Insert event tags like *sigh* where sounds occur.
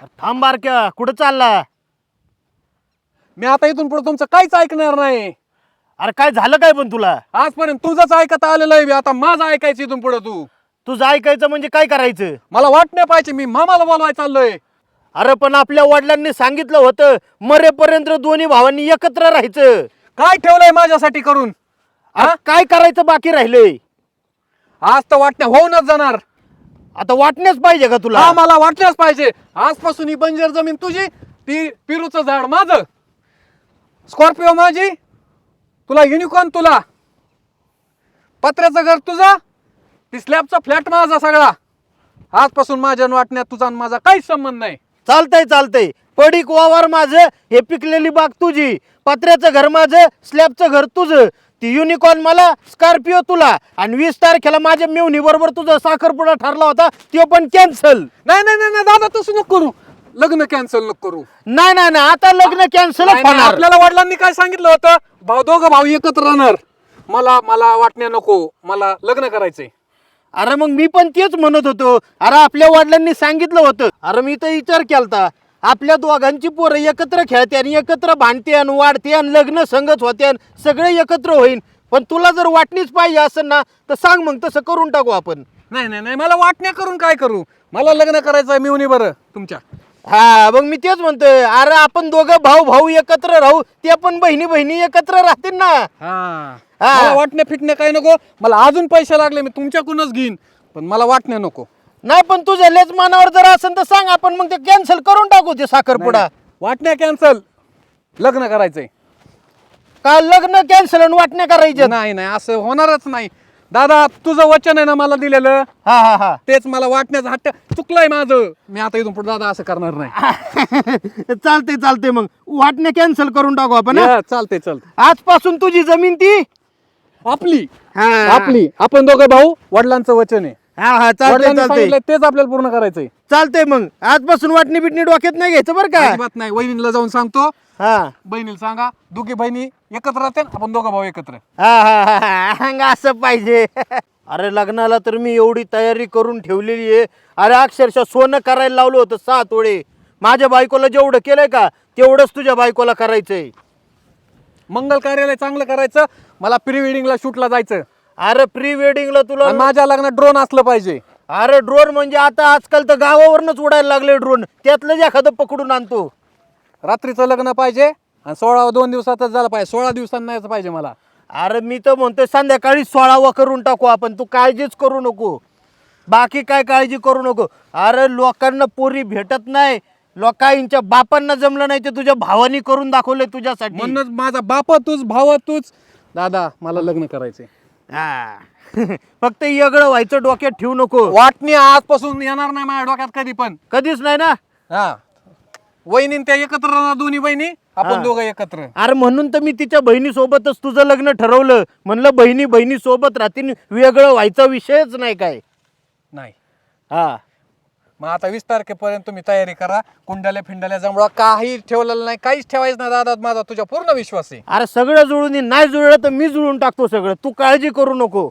थांब बारक्या कुठं चालला? मी आता इथून पुढे तुमचं काहीच ऐकणार नाही. अरे काय झालं काय पण तुला? आजपर्यंत तुझंच ऐकत आलेलं आहे. आता माझं ऐकायचं इथून पुढे तू. तुझं ऐकायचं म्हणजे काय करायचं? मला वाटणे पाहिजे मी मामाला बोलवायला चाललोय. अरे पण आपल्या वडिलांनी सांगितलं होतं मरेपर्यंत दोन्ही भावांनी एकत्र राहायचं. काय ठेवलंय माझ्यासाठी करून? अरे काय करायचं बाकी राहिलंय? आज तर वाटण्या होऊनच जाणार. आता वाटण्याच पाहिजे का तुला? हा मला वाटल्याच पाहिजे. आजपासून ही बंजर जमीन तुझी ती पिरूचं झाड माझं. स्कॉर्पिओ माझी तुला युनिकॉर्न तुला. पत्र्याचं घर तुझं ती स्लॅबचा फ्लॅट माझा सगळा. आजपासून माझ्या वाटण्यात तुझा आणि माझा काहीच संबंध नाही. चालतंय चालतंय. पडीक वावर माझं हे पिकलेली बाग तुझी. पत्र्याचं घर माझं स्लॅबचं घर तुझं. ती युनिकॉर्न मला स्कॉर्पिओ तुला. आणि वीस तारखेला माझ्या मेवणी बरोबर तुझा साखरपुडा ठरला होता तो पण कॅन्सल नाही नाही नाही नाही, दादा तसं नको करू. लग्न कॅन्सल नको करू. नाही नाही नाही आता लग्न कॅन्सल नाही, नाही, होणार. आपल्याला वडिलांनी काय सांगितलं होतं? भाऊ दोघं भाऊ एकत्र राहणार. मला मला वाटण्या नको. मला लग्न करायचंय. अरे मग मी पण तेच म्हणत होतो. अरे आपल्या वडिलांनी सांगितलं होतं. अरे मी तर विचार केलता. आपल्या दोघांची पोरं एकत्र खेळते आणि एकत्र भांडते आणि वाढते आणि लग्न संगत होते सगळे एकत्र होईन. पण तुला जर वाटणीच पाहिजे असेल ना तर सांग मग तसं करून टाकू आपण. नाही नाही नाही मला वाटण्या करून काय करू? मला लग्न करायचंय मिळून बरं तुमच्या. हा मग मी तेच म्हणतोय. अरे आपण दोघं भाऊ भाऊ एकत्र राहू ते पण बहिणी बहिणी एकत्र राहतील ना. हा. हा. मला वाटण्या फिटण्या काय नको. मला अजून पैसे लागले मी तुमच्याकडूनच घेईन. पण मला वाटण्या नको. नाही पण तुझ्या लेच मनावर जर असेल तर सांग आपण मग ते कॅन्सल करून टाकू ते साखरपुडा वाटण्या कॅन्सल लग्न करायचंय. का लग्न कॅन्सल आणि वाटण्या करायच्या नाही नाही असं होणारच नाही. दादा तुझं वचन आहे ना मला दिलेलं? हा हा हा. तेच मला वाटण्याचं हट्ट चुकलंय माझं. मी आता इथून पुढे दादा असं करणार नाही. *laughs* चालते चालते मग. वाटणे कॅन्सल करून टाकू आपण हा? या, चालतंय चालतंय. आजपासून तुझी जमीन ती? आपली. हा. आपली. आपण दोघं भाऊ वडिलांचं वचन आहे. हा हा वडिलांनी सांगितलंय तेच आपल्याला पूर्ण करायचंय. चालते मग. आजपासून वाटणी बिटणी डोक्यात नाही घ्यायचं बरं का? अजिबात नाही. वहिनीला जाऊन सांगतो. हा. बहिणीला सांगा दोघी बहिणी एकत्र राहते आपण दोघं भाऊ एकत्र. हा हा हा, हा. अंग असं पाहिजे. अरे लग्नाला तर मी एवढी तयारी करून ठेवलेली आहे. अरे अक्षरशः सोनं करायला लावलं होतं सहा तोडे माझ्या बायकोला जेवढं केलंय का तेवढंच तुझ्या बायकोला करायचंय. मंगल कार्यालय चांगलं करायचं. मला प्री वेडिंगला शूटला जायचं. अरे प्री वेडिंगला तुला आणि माझ्या लग्नात ड्रोन असलं पाहिजे. अरे ड्रोन म्हणजे आता आजकाल तर गावावरनच उडायला लागले ड्रोन त्यातलंच एखादं पकडून आणतो. रात्रीचं लग्न पाहिजे आणि सोळा दोन दिवसातच झालं पाहिजे. सोळा दिवसांना यायचं पाहिजे मला. अरे मी तर म्हणतोय संध्याकाळी सोळावा करून टाकू आपण. तू काळजीच करू नको. बाकी काय काळजी करू नको. अरे लोकांना पोरी भेटत नाही. लोकांच्या बापांना जमलं नाही ते तुझ्या भावानी करून दाखवले तुझ्यासाठी. म्हणूनच माझा बाप तूच भाव तूच. दादा मला लग्न करायचंय. हा. *laughs* फक्त येगळं व्हायचं डोक्यात ठेवू नको. वाटणी आजपासून येणार नाही माझ्या डोक्यात कधी पण. कधीच नाही ना? हा. वहिनी त्या एकत्र राहणार दोन्ही बहिणी? हा. आपण दोघं एकत्र. अरे म्हणून तर मी तिच्या बहिणीसोबतच तुझं लग्न ठरवलं. म्हणलं बहिणी बहिणी सोबत राहतील वेगळं व्हायचा विषयच नाही काय. नाही. हा. मग आता वीस तारखेपर्यंत तुम्ही तयारी करा. कुंडाल्या फिंडाल्या जमळा काही ठेवलेलं नाही काहीच ठेवायचं नाही दादा माझा तुझ्या पूर्ण विश्वास आहे. अरे सगळं जुळून ये. नाही जुळलं तर मी जुळून टाकतो सगळं. तू काळजी करू नको.